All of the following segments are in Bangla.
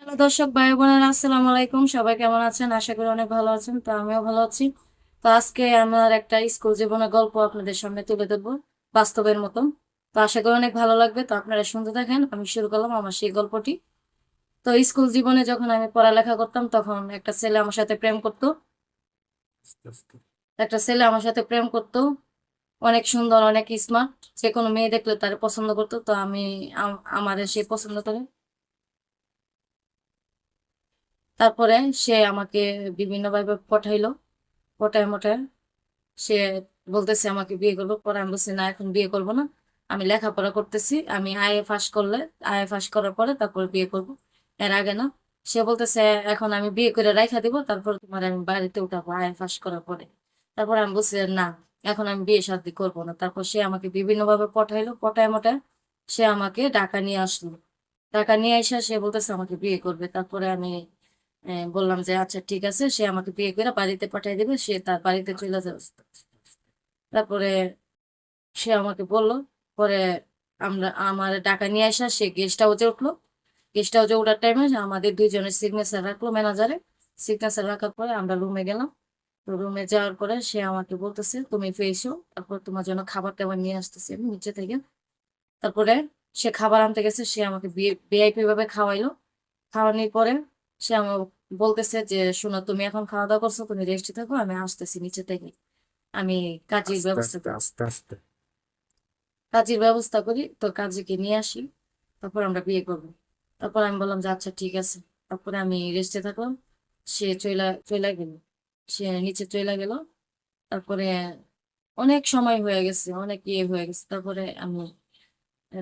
হ্যালো দর্শক ভাই বোনেরা আসসালামু আলাইকুম। সবাই কেমন আছেন? আশা করি অনেক ভালো আছেন, তো আমিও ভালো আছি। তো আজকে আমার একটা স্কুল জীবনের গল্প আপনাদের সামনে তুলে ধরবো, বাস্তবের মতন। তো আশা করি অনেক ভালো লাগবে, তো আপনারা শুনতে থাকেন। আমি শুরু করলাম আমার সেই গল্পটি। তো স্কুল জীবনে যখন আমি পড়ালেখা করতাম, তখন একটা ছেলে আমার সাথে প্রেম করতো। একটা ছেলে আমার সাথে প্রেম করতো। অনেক সুন্দর, অনেক স্মার্ট যে কোনো মেয়ে দেখলে তার পছন্দ করতো, তো আমি আম- আমারে সে পছন্দ করে। তারপরে সে আমাকে বিভিন্নভাবে পঠাইলো। পটায় মোটায় সে বলতেছে আমাকে বিয়ে করব। পরে আমি বলছি, না, এখন বিয়ে করব না। আমি লেখাপড়া করতেছি। আমি আইএ ফাঁস করলে আইএ ফাঁস করার পরে তারপরে বিয়ে করব। এর আগে না, সে বলতেছে, এখন আমি বিয়ে করে রাইখা দিব, তারপর তোমার আমি বাড়িতে উঠাবো আইএ ফাঁস করার পরে। তারপর আমি বলছি, না, এখন আমি বিয়ে শাদী করব না। তারপর সে আমাকে বিভিন্নভাবে পঠাইলো। পটায় মোটায় সে আমাকে ঢাকা নিয়ে আসলো। ঢাকা নিয়ে এসে সে বলতেছে, আমাকে বিয়ে করবে। তারপরে আমি বললাম যে আচ্ছা ঠিক আছে, সে আমাকে বিয়ে করে বাড়িতে পাঠিয়ে দেবে, সে তার বাড়িতে চলে যাবে। তারপরে সে আমাকে বলল, পরে আমরা, আমার টাকা নিয়ে আসা সে গেস্ট হাউসে উঠল। গেস্ট হাউসে ওঠার টাইমে আমাদের দুইজনের সিগনেচার রাখল ম্যানেজারে সিগনেচার রাখার পরে আমরা রুমে গেলাম। তো রুমে যাওয়ার পরে সে আমাকে বলতেছে, তুমি ফেসো তারপর তোমার জন্য খাবার টাবার নিয়ে আসতেছি আমি নিচে থেকে। তারপরে সে খাবার আনতে গেছে, সে আমাকে ভিআইপি ভাবে খাওয়াইলো। খাওয়ানোর পরে সে আমার বলতেছে যে শোনো তুমি এখন খাওয়া দাওয়া করছ তুমি রেস্টে থাকো আমি আসতেছি নিচে থেকে। আমি কাজের ব্যবস্থা আস্তে আস্তে কাজের ব্যবস্থা করি তো কাজীকে নিয়ে আসি তারপর আমরা বিয়ে করব। তারপর আমি বললাম যে আচ্ছা ঠিক আছে। তারপরে আমি রেস্টে থাকলাম সে চইলা চইলা গেল। সে নিচে চইলা গেল। তারপরে অনেক সময় হয়ে গেছে অনেক ইয়ে হয়ে গেছে। তারপরে আমি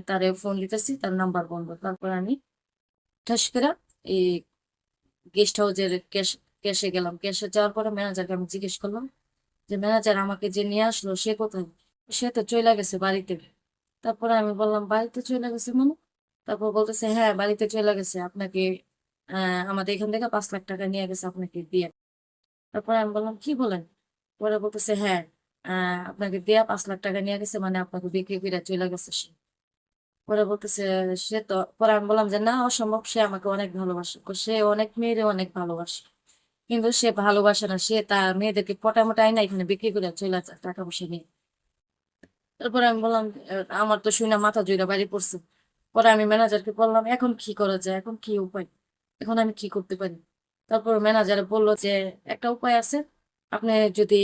তারে ফোন দিতেছি তার নাম্বার বন্ধ তারপরে আমি ঠাস করে এই গেস্ট হাউসের ক্যাশ ক্যাশে গেলাম। ক্যাশে যাওয়ার পরে ম্যানেজারকে আমি জিজ্ঞেস করলাম যে ম্যানেজার আমাকে যে নিয়ে আসলো, সে কোথায়? সে তো চলে গেছে বাড়িতে। তারপরে আমি বললাম, বাড়িতে চলে গেছে মানে? তারপর বলতেছে হ্যাঁ বাড়িতে চলে গেছে। আপনাকে আমাদের এখান থেকে পাঁচ লাখ টাকা নিয়ে গেছে আপনাকে দিয়ে। তারপরে আমি বললাম, কি বলেন? পরে বলতেছে হ্যাঁ আপনাকে দেয়া পাঁচ লাখ টাকা নিয়ে গেছে মানে আপনাকে বিক্রি করে চলে গেছে সে। পরে বলতেছে, সে তো পরে আমি বললাম যে, না, অসম্ভব, সে আমাকে অনেক ভালোবাসে। সে অনেক মেয়েরে অনেক ভালোবাসে। কিন্তু সে ভালোবাসে না, সে তার মেয়েদেরকে পটা মোটাই না এখানে বিক্রি করে চলে টাকা পয়সা নিয়ে। তারপরে আমি বললাম আমার তো শুনে মাথা জুড়ে বাড়ি পড়ছে। পরে আমি ম্যানেজারকে বললাম, এখন কি করা যায়? এখন কি উপায়? এখন আমি কি করতে পারি? তারপর ম্যানেজার বলল যে, একটা উপায় আছে। আপনি যদি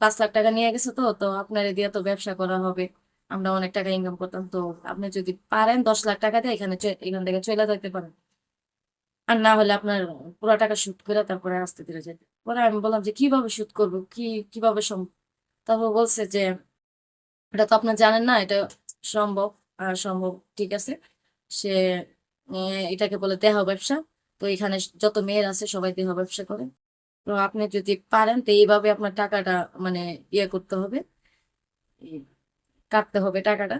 পাঁচ লাখ টাকা নিয়ে গেছে তো তো আপনার দিয়ে তো ব্যবসা করা হবে। আমরা অনেক টাকা ইনকাম করতাম। তো আপনি যদি পারেন দশ লাখ টাকা দিয়ে এখানে এখান থেকে চলে যেতে পারেন। আর না হলে আপনার পুরো টাকা শুট করে তারপরে আসতে দিলে যেতে পরে আমি বললাম যে, কীভাবে শুট করব? কি, কীভাবে সম্ভব? তারপর বলছে যে, এটা তো আপনার জানেন না, এটা সম্ভব, আর সম্ভব ঠিক আছে। সে এটাকে বলে দেহ ব্যবসা। তো এখানে যত মেয়ের আছে সবাই দেহ ব্যবসা করে। তো আপনি যদি পারেন, তো এইভাবে আপনার টাকাটা মানে ইয়ে করতে হবে। কাটতে হবে টাকাটা।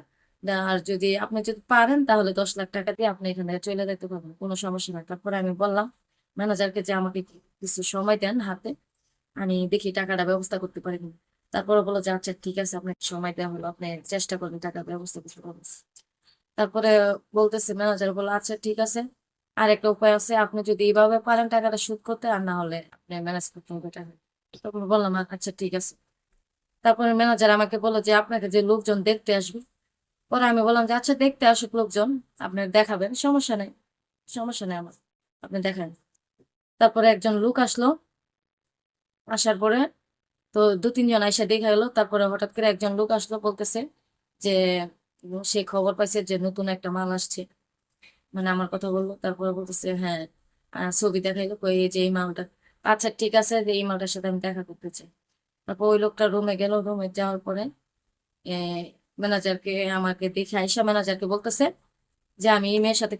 আর যদি আপনি যদি পারেন, তাহলে দশ লাখ টাকা দিয়ে আপনি এখান চলে যেতে পারবেন। কোনো সমস্যা নাই। তারপরে আমি বললাম, ম্যানেজারকে যে আমাকে কিছু সময় দেন হাতে, আমি দেখি টাকাটা ব্যবস্থা করতে পারি তারপরে বলল যে আচ্ছা ঠিক আছে, আপনাকে সময় দেওয়া হলো। আপনি চেষ্টা করবেন টাকা ব্যবস্থা করতে পারবেন। তারপরে বলতেছে ম্যানেজার, বলল আচ্ছা ঠিক আছে। আর একটা উপায় আছে। আপনি যদি এইভাবে পারেন টাকাটা শোধ করতে, আর না হলে আপনি ম্যানেজ করতে হবে টাকা। তারপর বললাম আচ্ছা ঠিক আছে। তারপরে ম্যানেজার আমাকে বলল যে, আপনাকে যে লোকজন দেখতে আসবে। পরে আমি বললাম যে আচ্ছা দেখতে আসুক লোকজন আপনার দেখাবেন, সমস্যা নেই সমস্যা নেই আমার, আপনি দেখান। তারপরে একজন লোক আসলো, আসার পরে তো দু, তিনজন আইসা দেখা গেলো, তারপরে হঠাৎ করে একজন লোক আসলো, বলতেছে যে, সে খবর পাইছে যে নতুন একটা মাল আসছে। মানে আমার কথা বলল, তারপরে বলতেছে হ্যাঁ ছবি দেখাইলো, কই যে এই মালটা। আচ্ছা ঠিক আছে যে এই মালটার সাথে আমি দেখা করতে চাই। তারপর ওই লোকটা রুমে গেল রুমে যাওয়ার পরে ম্যানেজারকে আমাকে দেখে আইসা ম্যানেজারকে বলতেছে যে, আমি এই মেয়ের সাথে